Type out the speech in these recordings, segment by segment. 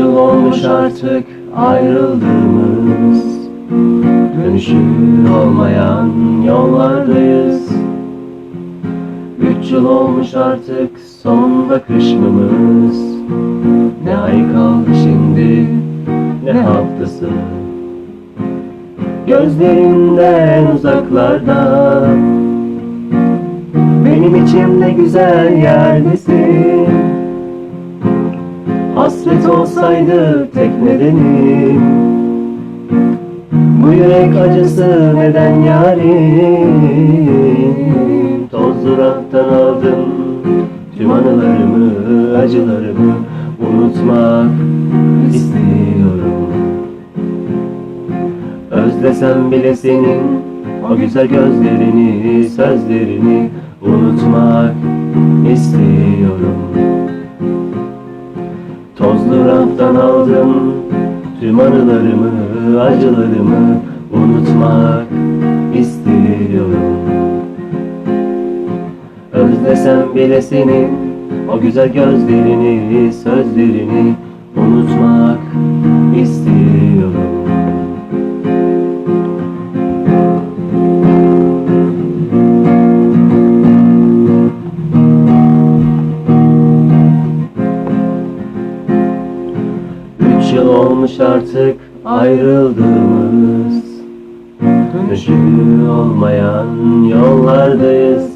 yıl olmuş artık ayrıldığımız. Dönüşü olmayan yollardayız. Üç yıl olmuş artık son bakışmamız Ne ay kaldı şimdi ne haftası? Gözlerinden uzaklarda. Benim içimde güzel yerdesin Hasret olsaydı tek nedenim Bu yürek acısı neden yarim Tozlu raftan aldım Tüm anılarımı, acılarımı. Unutmak istiyorum. Özlesem bile senin O güzel gözlerini, sözlerini Unutmak istiyorum Raftan aldım Tüm anılarımı, acılarımı Unutmak istiyorum. Özlesem bile senin O güzel gözlerini, sözlerini Unutmak olmuş artık ayrıldığımız. Dönüşü olmayan yollardayız.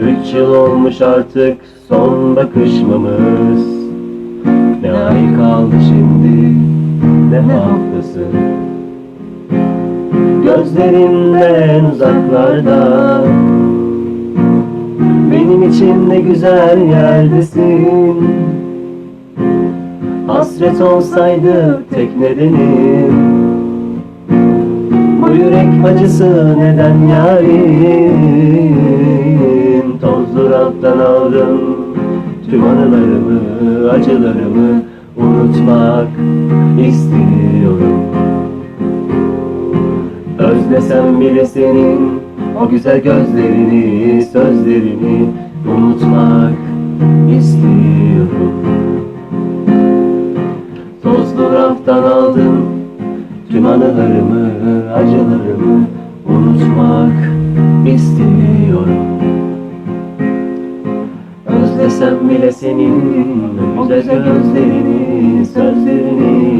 Üç yıl olmuş artık son bakışmamız. Ne ay kaldı şimdi ne haftası? Gözlerinden uzaklarda. Benim için ne güzel yerdesin Hasret olsaydı tek nedenim Bu yürek acısı neden yarim? Tozlu raftan aldım Tüm anılarımı, acılarımı Unutmak istiyorum. Özlesem bile senin O güzel gözlerini, sözlerini Unutmak istiyorum Raftan aldım Tüm anılarımı, acılarımı. Unutmak istiyorum Özlesem bile senin o güzel gözlerini, sözlerini